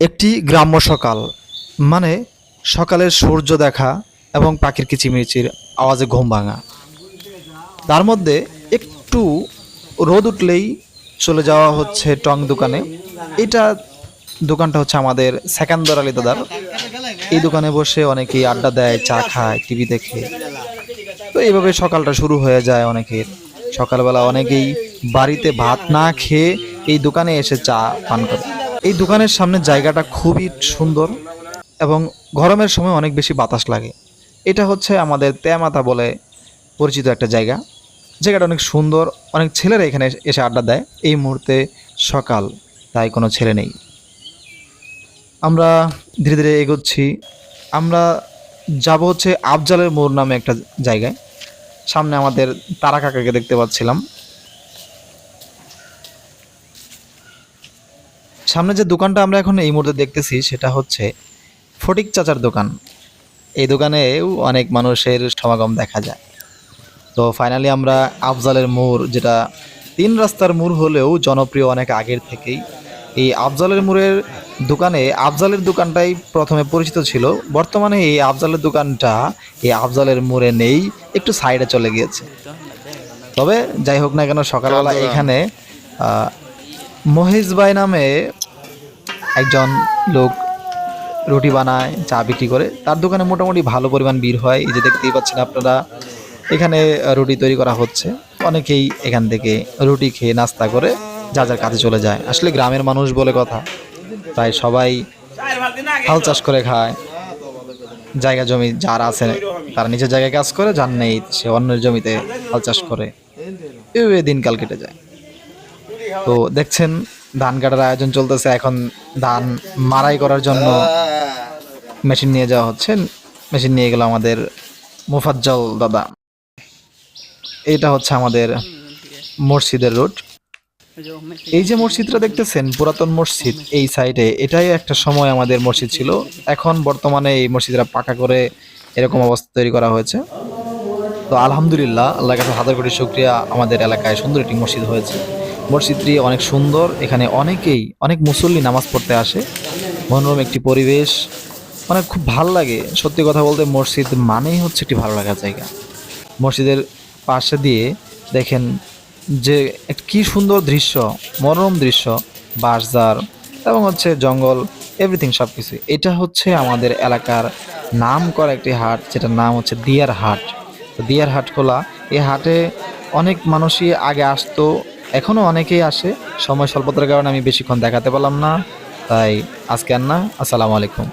একটি গ্রাম্য সকাল মানে সকালের সূর্য দেখা এবং পাখির কিচিমিচির আওয়াজে ঘুম ভাঙা। তার মধ্যে একটু রোদ উঠলেই চলে যাওয়া হচ্ছে টং দোকানে। এটা দোকানটা হচ্ছে আমাদের সেকান্দর আলী দাদার। এই দোকানে বসে অনেকেই আড্ডা দেয়, চা খায়, টিভি দেখে। তো এইভাবে সকালটা শুরু হয়ে যায় অনেকের। সকালবেলা অনেকেই বাড়িতে ভাত না খেয়ে এই দোকানে এসে চা পান করে। এই দোকানের সামনে জায়গাটা খুবই সুন্দর এবং গরমের সময় অনেক বেশি বাতাস লাগে। এটা হচ্ছে আমাদের তেমাতা বলে পরিচিত একটা জায়গা। জায়গাটা অনেক সুন্দর, অনেক ছেলেরা এখানে এসে আড্ডা দেয়। এই মুহূর্তে সকাল, তাই কোনো ছেলে নেই। আমরা ধীরে ধীরে এগোচ্ছি। আমরা যাব হচ্ছে আফজালের মোড় নামে একটা জায়গায়। সামনে আমাদের তারা কাকাকে দেখতে পাচ্ছিলাম। সামনে যে দোকানটা আমরা এখন এই মুহূর্তে দেখতেছি সেটা হচ্ছে ফটিক চাচার দোকান। এই দোকানেও অনেক মানুষের সমাগম দেখা যায়। তো ফাইনালি আমরা আফজালের মোড় যেটা তিন রাস্তার মোড় হলেও জনপ্রিয় অনেক আগের থেকেই। এই আফজালের মোড়ের দোকানে আফজালের দোকানটাই প্রথমে পরিচিত ছিল। বর্তমানে এই আফজালের দোকানটা এই আফজালের মোড়ে নেই একটু সাইডে চলে গিয়েছে। তবে যাই হোক না কেন সকালবেলা এখানে মহেশ ভাই নামে একজন লোক রুটি বানায়, চা বিক্রি করে। তার দোকানে মোটামুটি ভালো পরিমাণ ভিড় হয়। এই যে দেখতেই পাচ্ছেন আপনারা, এখানে রুটি তৈরি করা হচ্ছে। অনেকেই এখান থেকে রুটি খেয়ে নাস্তা করে যা যার কাজে চলে যায়। আসলে গ্রামের মানুষ বলে কথা তাই সবাই হাল চাষ করে খায়। জায়গা জমি যার আছে, তারা নিজের জায়গায় কাজ করে, যার নেই সে অন্যের জমিতে হাল চাষ করে। এভাবে দিনকাল কেটে যায়। তো দেখছেন, ধান কাটার আয়োজন চলতেছে। এখন ধান মারাই করার জন্য মেশিন নিয়ে যাওয়া হচ্ছে। মেশিন নিয়ে গেল আমাদের মুফাজ্জল দাদা। এটা হচ্ছে আমাদের মসজিদের রোড। এই যে মসজিদটা দেখতেছেন, পুরাতন মসজিদ এই সাইডে, এটাই একটা সময় আমাদের মসজিদ ছিল। এখন বর্তমানে এই মসজিদটা পাকা করে এরকম অবস্থা তৈরি করা হয়েছে। তো আলহামদুলিল্লাহ আল্লাহ কাছে হাজার কোটি শুক্রিয়া। আমাদের এলাকায় সুন্দর একটি মসজিদ হয়েছে। মসজিদটি অনেক সুন্দর। এখানে অনেকেই, অনেক মুসল্লি নামাজ পড়তে আসে। মনোরম একটি পরিবেশ। মানে খুব ভালো লাগে। সত্যি কথা বলতে মসজিদ মানেই হচ্ছে একটি ভালো লাগার জায়গা। মসজিদের পাশে দিয়ে দেখেন যে কি সুন্দর দৃশ্য, মনোরম দৃশ্য বাঁশঝার এবং হচ্ছে জঙ্গল এভরিথিং সব কিছু এটা হচ্ছে আমাদের এলাকার নাম করা একটি হাট, যেটার নাম হচ্ছে দিয়ার হাট। দিয়ার হাট খোলা। এই হাটে অনেক মানুষই আগে আসতো এখনও অনেকেই আসে। সময় স্বল্পতার কারণে আমি বেশিক্ষণ দেখাতে পারলাম না। তাই আজকে আর না। আসসালামু আলাইকুম।